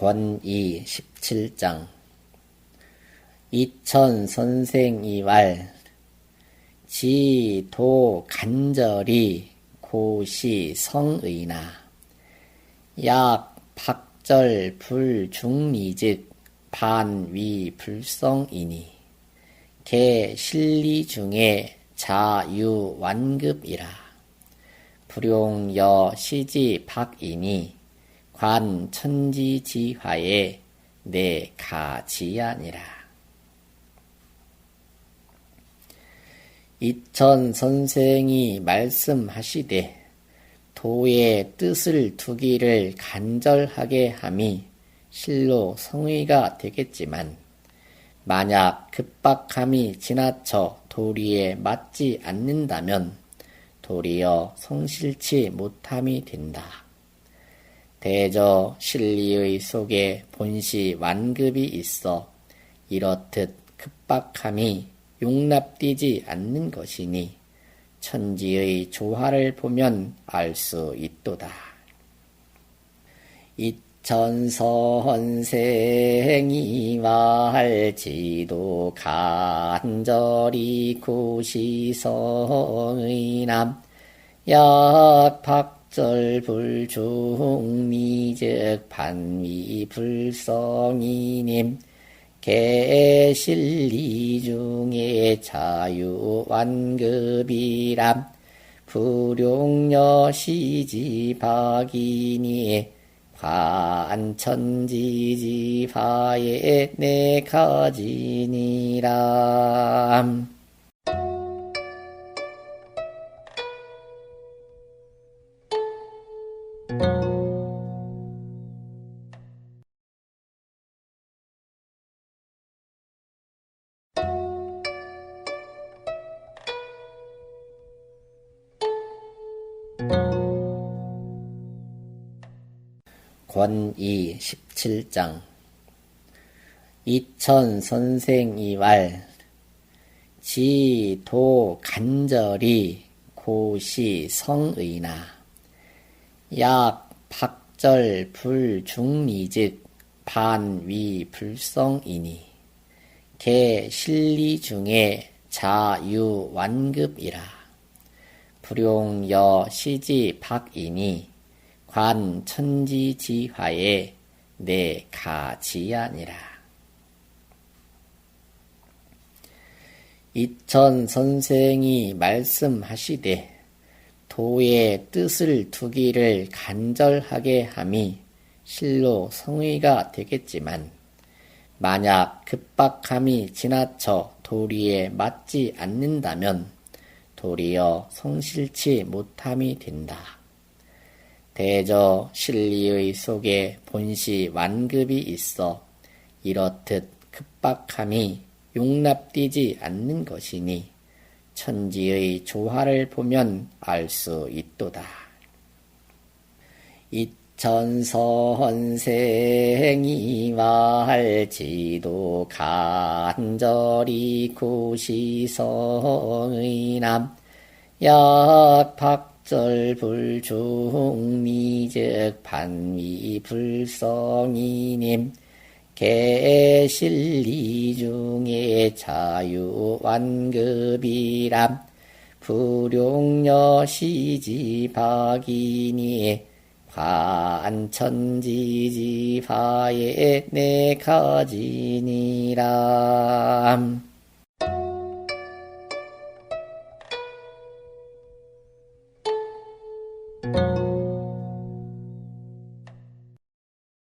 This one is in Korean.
권이 17장. 이천 선생이 말 지도 간절히 고시 성의나. 약 박절 불중리즉 반위 불성이니. 개 실리 중에 자유 완급이라. 불용여 시지 박이니 관 천지지화에 내 가지아니라. 이천 선생이 말씀하시되 도의 뜻을 두기를 간절하게 함이 실로 성의가 되겠지만 만약 급박함이 지나쳐 도리에 맞지 않는다면 도리어 성실치 못함이 된다. 대저 실리의 속에 본시 완급이 있어 이렇듯 급박함이 용납되지 않는 것이니 천지의 조화를 보면 알 수 있도다. 이천선생이 말지도 간절히 구시성의 남 약 절불중미즉 반미불성이님 개실리 중에 자유완급이람 불용여시지박이니 관천지지파에 내가지니람 권이 17장. 이천 선생이 말 지도 간절히 고시 성의나. 약 박절 불중리즉 반위 불성이니. 개 실리 중에 자유 완급이라. 불용여 시지 박이니 관 천지지화에 내 가지아니라. 이천 선생이 말씀하시되 도의 뜻을 두기를 간절하게 함이 실로 성의가 되겠지만 만약 급박함이 지나쳐 도리에 맞지 않는다면 도리어 성실치 못함이 된다. 대저 실리의 속에 본시 완급이 있어 이렇듯 급박함이 용납되지 않는 것이니 천지의 조화를 보면 알 수 있도다. 이천선생이 말지도 간절히 구시성의 남 약 썰불중미즉 반미불성이님 개실리 중에 자유완급이람 불용여시지박이니 관천지지파에 내가지니람